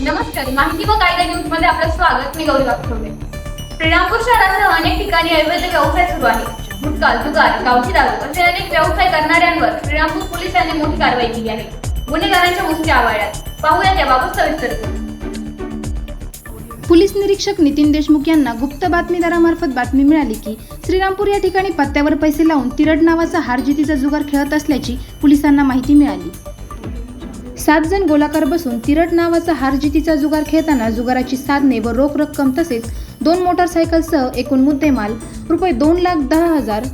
नमस्कार माहिती व कायदा न्यूजमध्ये आपलं स्वागत. मी गौरी वागठोरे श्रीरामपूर शहरासह अनेक ठिकाणी अवैध व्यवसाय सुरू आहे. गुटखा जुगार गावची दारू असे अनेक व्यवसाय करणाऱ्यांवर श्रीरामपूर पोलिसांनी मोठी कारवाई केली आहे. गुन्हेगारांच्या मुसक्या आवाळ्यात. पाहूया त्याबाबत सविस्तर पोलीस निरीक्षक नितीन देशमुख यांना गुप्त बातमीदारामार्फत बातमी मिळाली की श्रीरामपूर या ठिकाणी पत्त्यावर पैसे लावून तिरड नावाचा हारजितीचा जुगार खेळत असल्याची पोलिसांना माहिती मिळाली. सात जण गोलाकार बसून तिरट नावाचा हार जितीचा जुगार खेळताना जुगाराची साधने व रोख रक्कम तसेच दोन मोटारसायकलसह एकूण मुद्देमाल रुपये दोन लाख दहा हजार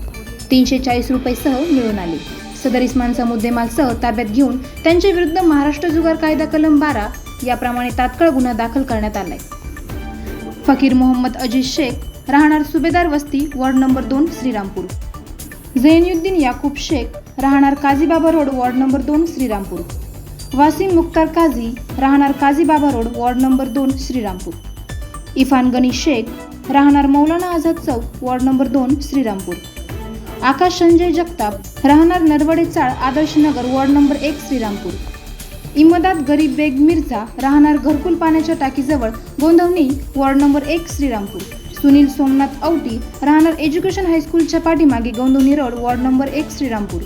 तीनशे चाळीस रुपयेसह मिळून आले. सदर इस्मानचा मुद्देमालसह ताब्यात घेऊन त्यांच्या विरुद्ध महाराष्ट्र जुगार कायदा कलम बारा याप्रमाणे तात्काळ गुन्हा दाखल करण्यात आलाय. फकीर मोहम्मद अजीज शेख राहणार सुभेदार वस्ती वॉर्ड नंबर दोन श्रीरामपूर. झैनुद्दीन याकूब शेख राहणार काझीबाबा रोड वॉर्ड नंबर दोन श्रीरामपूर. वासिम मुख्तार काझी राहणार काझीबाबा रोड वॉर्ड नंबर दोन श्रीरामपूर. इफान गनी शेख राहणार मौलाना आझाद चौक वॉर्ड नंबर दोन श्रीरामपूर. आकाश संजय जगताप राहणार नरवडे चाळ आदर्श नगर वॉर्ड नंबर एक श्रीरामपूर. इमदाद गरीब बेग मिर्झा राहणार घरकुल पाण्याच्या टाकीजवळ गोंधवणी वॉर्ड नंबर एक श्रीरामपूर. सुनील सोमनाथ औटी राहणार एज्युकेशन हायस्कूलच्या पाठीमागे गोंधवणी रोड वॉर्ड नंबर एक श्रीरामपूर.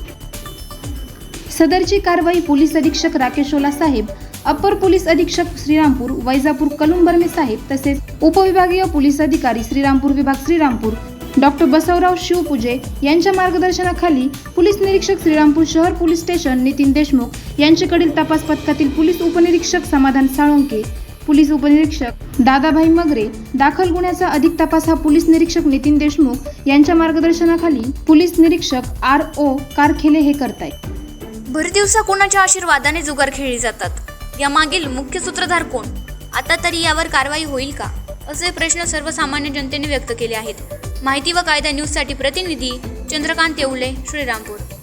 सदरची कारवाई पोलीस अधीक्षक राकेश ओला साहेब अप्पर पोलीस अधीक्षक श्रीरामपूर वैजापूर कलुंबर्मे साहेब तसेच उपविभागीय पोलीस अधिकारी श्रीरामपूर विभाग श्रीरामपूर डॉक्टर बसवराव शिवपूजे यांच्या मार्गदर्शनाखाली पोलीस निरीक्षक श्रीरामपूर शहर पोलीस स्टेशन नितीन देशमुख यांच्याकडील तपास पथकातील पोलीस उपनिरीक्षक समाधान साळुंके पोलीस उपनिरीक्षक दादाभाई मगरे दाखल गुन्ह्याचा अधिक तपास हा पोलीस निरीक्षक नितीन देशमुख यांच्या मार्गदर्शनाखाली पोलीस निरीक्षक आर ओ कारखेले हे करतायत. भरदिवसा कोणाच्या आशीर्वादाने जुगार खेळली जातात? यामागील मुख्य सूत्रधार कोण? आता तरी यावर कारवाई होईल का? असे प्रश्न सर्वसामान्य जनतेने व्यक्त केले आहेत. माहिती व कायदा न्यूजसाठी प्रतिनिधी चंद्रकांत येवले श्रीरामपूर.